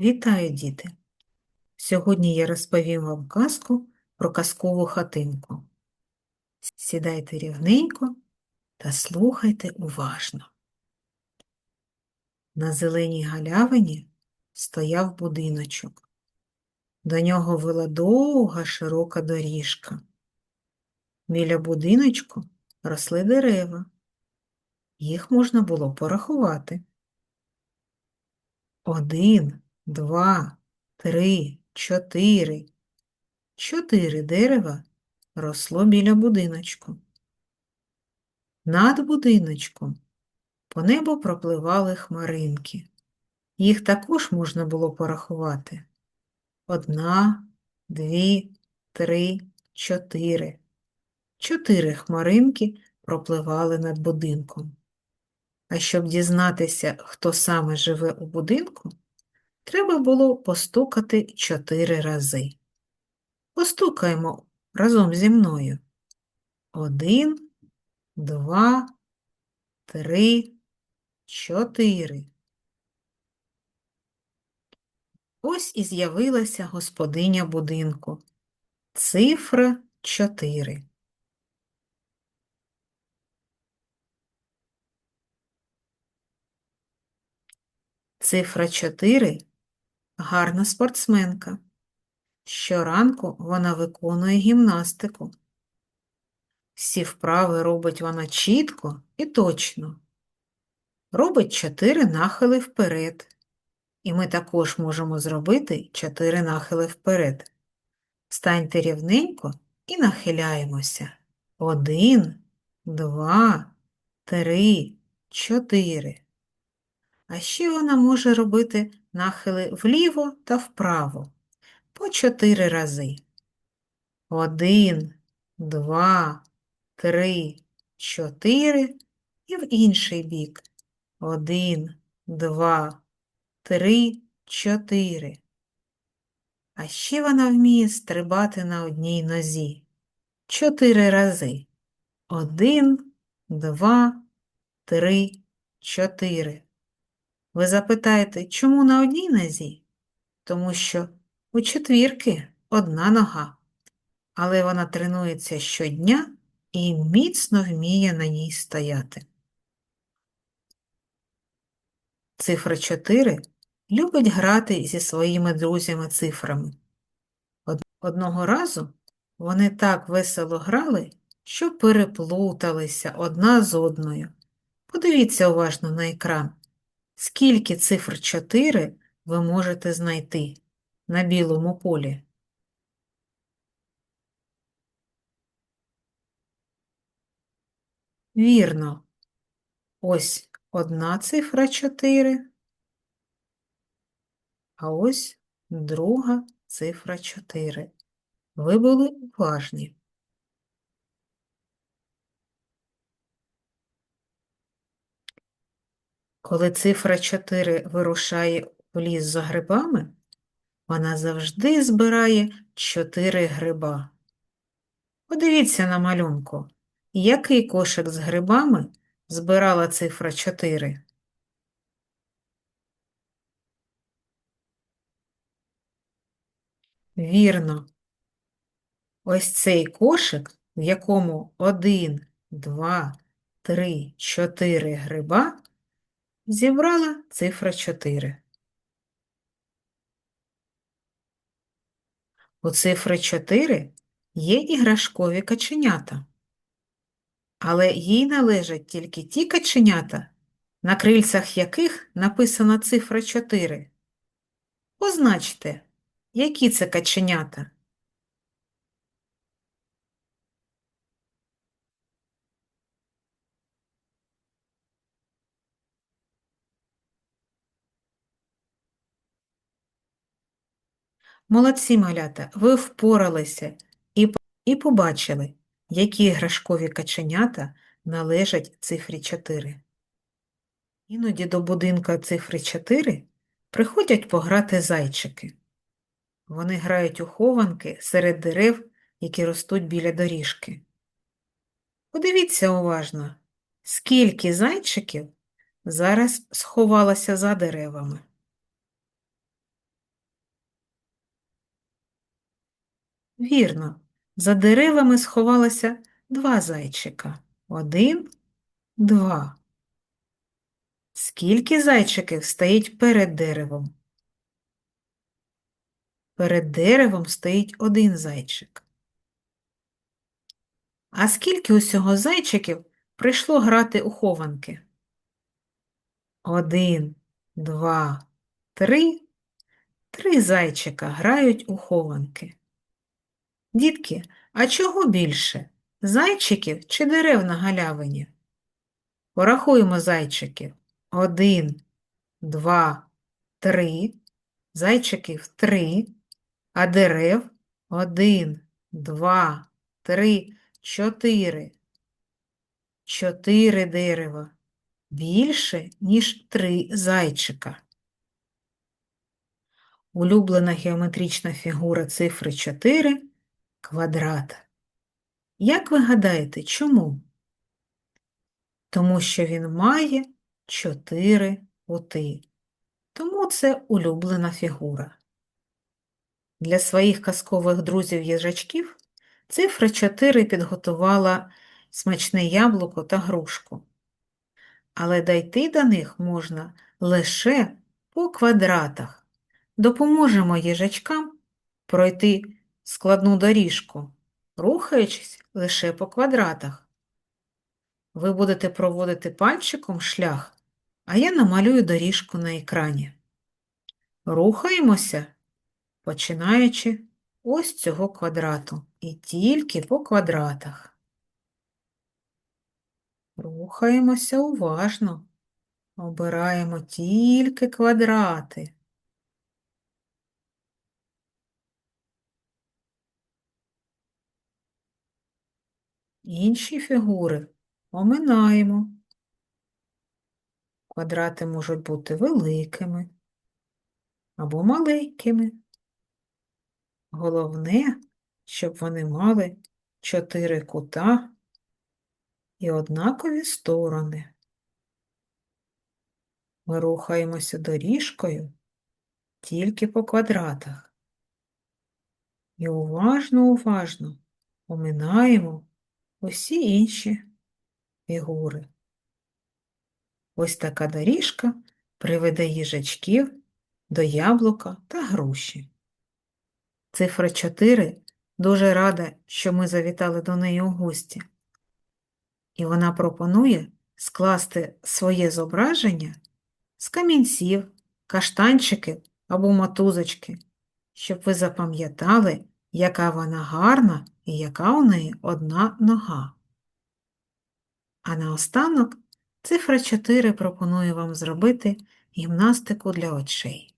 Вітаю, діти! Сьогодні я розповім вам казку про казкову хатинку. Сідайте рівненько та слухайте уважно. На зеленій галявині стояв будиночок. До нього вела довга широка доріжка. Біля будиночку росли дерева. Їх можна було порахувати. Один, два, три, чотири. Чотири дерева росло біля будиночку. Над будиночком по небу пропливали хмаринки. Їх також можна було порахувати. Одна, дві, три, чотири. Чотири хмаринки пропливали над будинком. А щоб дізнатися, хто саме живе у будинку, треба було постукати чотири рази. Постукаємо разом зі мною. Один, два, три, чотири. Ось і з'явилася господиня будинку. Цифра чотири. Цифра 4 гарна спортсменка. Щоранку вона виконує гімнастику. Всі вправи робить вона чітко і точно. Робить чотири нахили вперед. І ми також можемо зробити чотири нахили вперед. Станьте рівненько і нахиляємося. Один, два, три, чотири. А ще вона може робити нахили вліво та вправо по чотири рази. Один, два, три, чотири і в інший бік. Один, два, три, чотири. А ще вона вміє стрибати на одній нозі. Чотири рази. Один, два, три, чотири. Ви запитаєте, чому на одній нозі? Тому що у четвірки одна нога, але вона тренується щодня і міцно вміє на ній стояти. Цифра 4 любить грати зі своїми друзями-цифрами. Одного разу вони так весело грали, що переплуталися одна з одною. Подивіться уважно на екран. Скільки цифр 4 ви можете знайти на білому полі? Вірно. Ось одна цифра 4, а ось друга цифра 4. Ви були уважні. Коли цифра 4 вирушає в ліс за грибами, вона завжди збирає 4 гриба. Подивіться на малюнку, який кошик з грибами збирала цифра 4. Вірно. Ось цей кошик, в якому 1, 2, 3, 4 гриба, зібрала цифра 4. У цифри 4 є іграшкові каченята, але їй належать тільки ті каченята, на крильцях яких написана цифра 4. Позначте, які це каченята. Молодці малята, ви впоралися і, і побачили, які іграшкові каченята належать цифрі 4. Іноді до будинка цифри 4 приходять пограти зайчики. Вони грають у хованки серед дерев, які ростуть біля доріжки. Подивіться уважно, скільки зайчиків зараз сховалося за деревами. Вірно, за деревами сховалося два зайчика. Один, два. Скільки зайчиків стоїть перед деревом? Перед деревом стоїть один зайчик. А скільки усього зайчиків прийшло грати у хованки? Один, два, три. Три зайчика грають у хованки. Дітки, а чого більше? Зайчиків чи дерев на галявині? Порахуємо зайчиків. Один, два, три. Зайчиків три, а дерев один, два, три, чотири. Чотири дерева. Більше, ніж три зайчика. Улюблена геометрична фігура цифри 4 – квадрат. Як ви гадаєте, чому? Тому що він має 4 кути. Тому це улюблена фігура. Для своїх казкових друзів-їжачків цифра 4 підготувала смачне яблуко та грушку. Але дойти до них можна лише по квадратах. Допоможемо їжачкам пройти складну доріжку, рухаючись лише по квадратах. Ви будете проводити пальчиком шлях, а я намалюю доріжку на екрані. Рухаємося, починаючи ось цього квадрату і тільки по квадратах. Рухаємося уважно, обираємо тільки квадрати. Інші фігури оминаємо. Квадрати можуть бути великими або маленькими. Головне, щоб вони мали чотири кута і однакові сторони. Ми рухаємося доріжкою тільки по квадратах. І уважно-уважно оминаємо усі інші фігури. Ось така доріжка приведе їжачків до яблука та груші. Цифра 4 дуже рада, що ми завітали до неї у гості, і вона пропонує скласти своє зображення з камінців, каштанчиків або мотузочки, щоб ви запам'ятали, яка вона гарна і яка у неї одна нога. А наостанок цифра 4 пропонує вам зробити гімнастику для очей.